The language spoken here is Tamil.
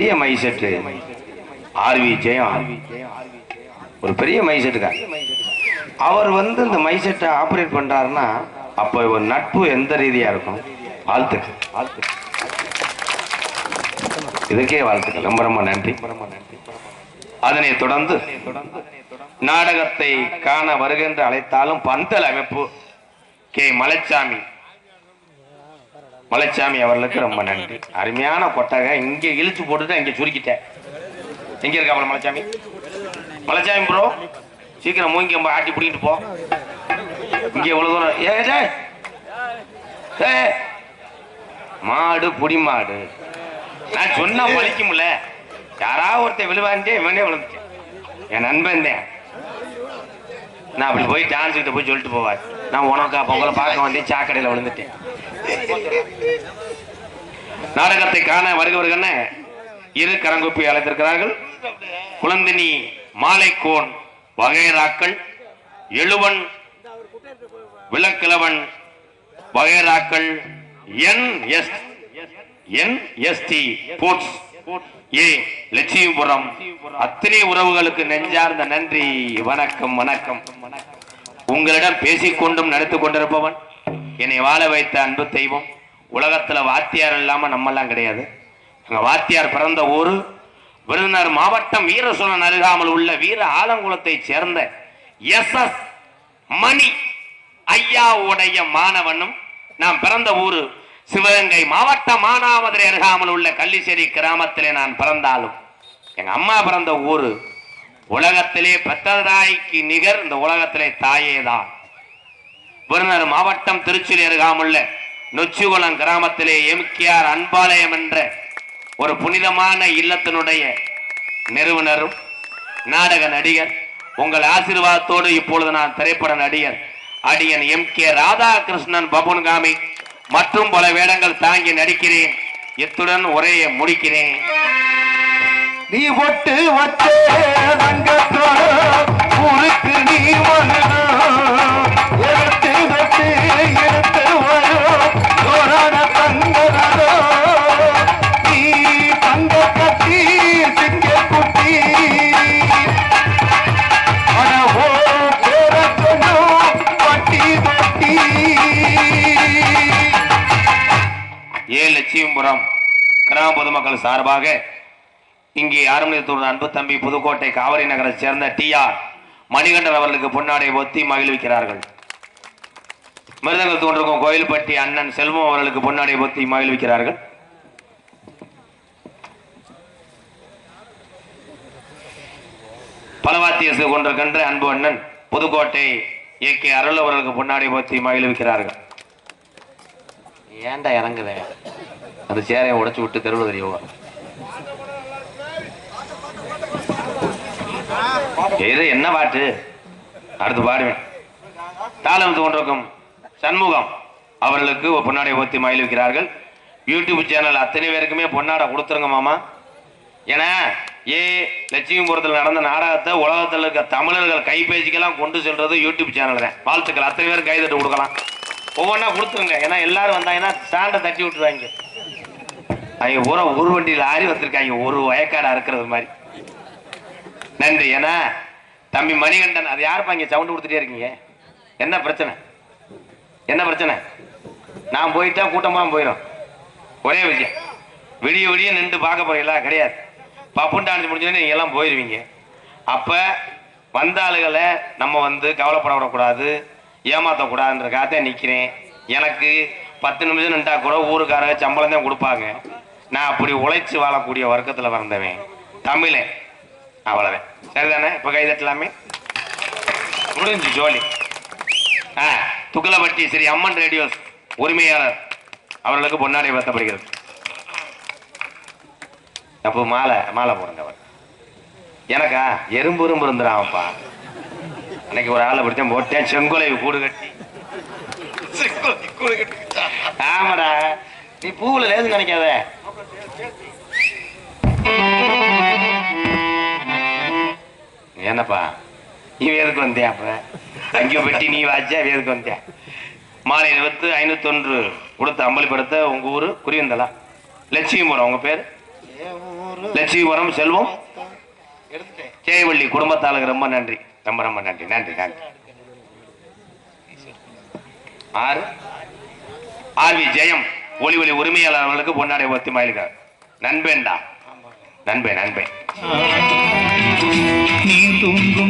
பெரிய மை ஆர்வி ஜெயம் ஒரு பெரிய மைசெட்டுக்கார் அவர் வந்து இந்த மை செட்டை ஆப்ரேட் பண்றாருன்னா அப்போ ஒரு நட்பு எந்த ரீதியா இருக்கும்? வாழ்த்துக்கள். இதுக்கே வாழ்த்துக்கள். ரொம்ப நன்றி ரொம்ப நன்றி. அதனை தொடர்ந்து நாடகத்தை காண வருகின்ற அழைத்தாலும் பந்தல் அமைப்பு கே. மலைச்சாமி மலைச்சாமி அவர்களுக்கு ரொம்ப நன்றி. அருமையான கொட்டகை. இங்கே இழுத்து போட்டுட்டு இங்கே சுருக்கிட்டேன். எங்கே இருக்காமல மலைச்சாமி? மலைச்சாமி ப்ரோ சீக்கிரம் மூங்கி நம்ம ஆட்டி பிடிக்கிட்டு போ. இங்கே இவ்வளோ தூரம். ஏ டேய். மாடு புடி மாடு. நான் சொன்னா ஒழிக்கும்ல யாராவது ஒருத்தன் விழுவான்ட்டே இவனே விழுந்துட்டேன். என் நண்பன் தான். நான் அப்படி போய் டான்ஸ் கிட்ட போய் சொல்லிட்டு போவார். நான் உனக்கா பொங்கலை பார்க்க வந்தேன் சாக்கடையில் விழுந்துட்டேன். நாடகத்தை காண வருகிறவர்கள் இரு கரங்குப்பி அழைத்திருக்கிறார்கள். குழந்தினி மாலைக்கோன் வகைராக்கள் எழுவன் விளக்கிழவன் வகைராக்கள் N S N S T ports A Lakshmipuram அத்தனை உறவுகளுக்கு நெஞ்சார்ந்த நன்றி. வணக்கம் வணக்கம். உங்களிடம் பேசிக்கொண்டும் நடத்து கொண்டிருப்பவன் என்னை வாழ வைத்த அன்பு தெய்வம் உலகத்தில் வாத்தியார் இல்லாமல் நம்மெல்லாம் கிடையாது. எங்கள் வாத்தியார் பிறந்த ஊர் விருதுநகர் மாவட்டம் வீரசோழன் அருகாமல் உள்ள வீர ஆலங்குளத்தை சேர்ந்த எஸ் எஸ் மணி ஐயாவுடைய மாணவனும் நான் பிறந்த ஊர் சிவகங்கை மாவட்டம் மானாமதுரை அருகாமல் உள்ள கள்ளிச்சேரி கிராமத்திலே நான் பிறந்தாலும். எங்கள் அம்மா பிறந்த ஊர் உலகத்திலே பெத்ததாய்க்கு நிகர் இந்த உலகத்திலே தாயே தான் விருதுநகர் மாவட்டம் திருச்சியில் அருகாமுள்ள நொச்சிகுளம் கிராமத்திலே எம்கேஆர் அன்பாலயம் என்ற ஒரு புனிதமான இல்லத்தினுடைய நிறுவனரும் நாடக நடிகர். உங்கள் ஆசீர்வாதத்தோடு இப்பொழுது நான் திரைப்பட நடிகர் அடியன் எம் கே ராதாகிருஷ்ணன் பபுன்காமி மற்றும் பல வேடங்கள் தாங்கி நடிக்கிறேன். இத்துடன் உரையை முடிக்கிறேன். நீ ஒட்டு வச்ச ஏ லட்சுமிபுரம் கிராம பொதுமக்கள் சார்பாக இங்கே ஆரம்பித்துள்ள அன்பு தம்பி புதுக்கோட்டை காவிரி நகரை சேர்ந்த டி ஆர் மணிகண்டன் அவர்களுக்கு பொன்னாடை ஒத்தி மகிழ்விக்கிறார்கள். மிருதங்கள் கோயில்பட்டி அண்ணன் செல்வம் அவர்களுக்கு பொன்னாடை ஒத்தி மகிழ்விக்கிறார்கள். பலவாத்தியசு கொண்டிருக்கின்ற அன்பு அண்ணன் புதுக்கோட்டை ஏ கே அருள் அவர்களுக்கு பொன்னாடை ஒத்தி மகிழ்விக்கிறார்கள் ஏன்டா இறங்குத? அந்த சேரையை உடைச்சு விட்டு தெருவில் தெரியும்? இது என்ன பாட்டு? அடுத்து பாடுவேன். தாளம் தோன்றும் சண்முகம் அவர்களுக்கு ஒரு பொன்னாடை ஊத்தி மகிழ்விக்கிறார்கள் யூடியூப் சேனல் அத்தனை பேருக்குமே பொன்னாடை கொடுத்துருங்க மாமா. ஏன்னா ஏ லட்சுமிபுரத்தில் நடந்த நாடகத்தை உலகத்தில் இருக்க தமிழர்கள் கைபேசிக்கெல்லாம் கொண்டு செல்றது யூடியூப் சேனல் தான் வாழ்த்துக்கள். அத்தனை பேரும் கைதட்டு கொடுக்கலாம். ஒவ்வொன்றா கொடுத்துருங்க. ஏன்னா எல்லாரும் வந்தாங்கன்னா சாண்டை தட்டி விட்டுருவாங்க. அவங்க பூரா ஒரு வண்டியில் லாரி வந்திருக்காங்க. ஒரு வயக்காடா இருக்கிறது மாதிரி. நன்றி. ஏன்னா தம்பி மணிகண்டன் அது யாருப்பா இங்கே சவுண்டு கொடுத்துட்டே இருக்கீங்க? என்ன பிரச்சனை? என்ன பிரச்சனை? நான் போயிட்டா கூட்டமாக போயிடும் ஒரே விஷயம். விடிய விடிய நின்று பார்க்க போறீங்களா? கிடையாது. பப்புன் டான்ஸ் முடிஞ்சோடனே நீங்கள் எல்லாம் போயிடுவீங்க அப்போ வந்த ஆளுகளை நம்ம வந்து கவலைப்பட விடக்கூடாது ஏமாத்தக்கூடாதுன்றக்காக நிற்கிறேன் எனக்கு பத்து நிமிஷம் நின்றா கூட ஊருக்காரங்க சம்பளம் தான் கொடுப்பாங்க. நான் அப்படி உழைச்சி வாழக்கூடிய வர்க்கத்தில் வந்தவன் தமிழன். அவ்வளவுதான். சரிதானே? இப்போ கை தட்டலாமே? முடிஞ்சு ஜோலி. ஆ துக்கலப்பட்டி ஸ்ரீ அம்மன் ரேடியோஸ் உரிமையாளர் அவர்களுக்கு பொன்னாடை பத்தப்படுகிறது அப்போ மாலை மாலை போடுங்க அவர். எனக்கா? எறும்பு எறும்பு இருந்துடாமப்பா அன்னைக்கு ஒரு ஆளை பிடிச்சேன் போட்டேன் செங்கோலை கூடு கட்டி. செங்கோலை கூடு கட்டி ஆமாடா. நீ பூவுல லேசு நினைக்காத. என்னப்பா? நீ எதுக்கு வந்தேன் அப்ப? அங்கேயும் பெட்டி நீ வாச்சா எதுக்கு வந்தேன் மாலை இருபத்து ஐநூத்தொன்று கொடுத்து அம்பலப்படுத்த உங்க ஊரு குறிவந்தலா லட்சுமிபுரம் உங்க பேர்? லட்சுமிபுரம் செல்வம். ஜெயவள்ளி குடும்பத்தாளுக்கு ரொம்ப நன்றி. ரொம்ப ரொம்ப நன்றி. நன்றி நன்றி. ஆறு. ஆர்வி ஜெயம் ஒளி ஒளி உரிமையாளர் அவர்களுக்கு பொன்னாடை ஒத்தி மயிலுக்கார் நண்பேன்டா நண்பே நண்பே. நீ தூங்கும்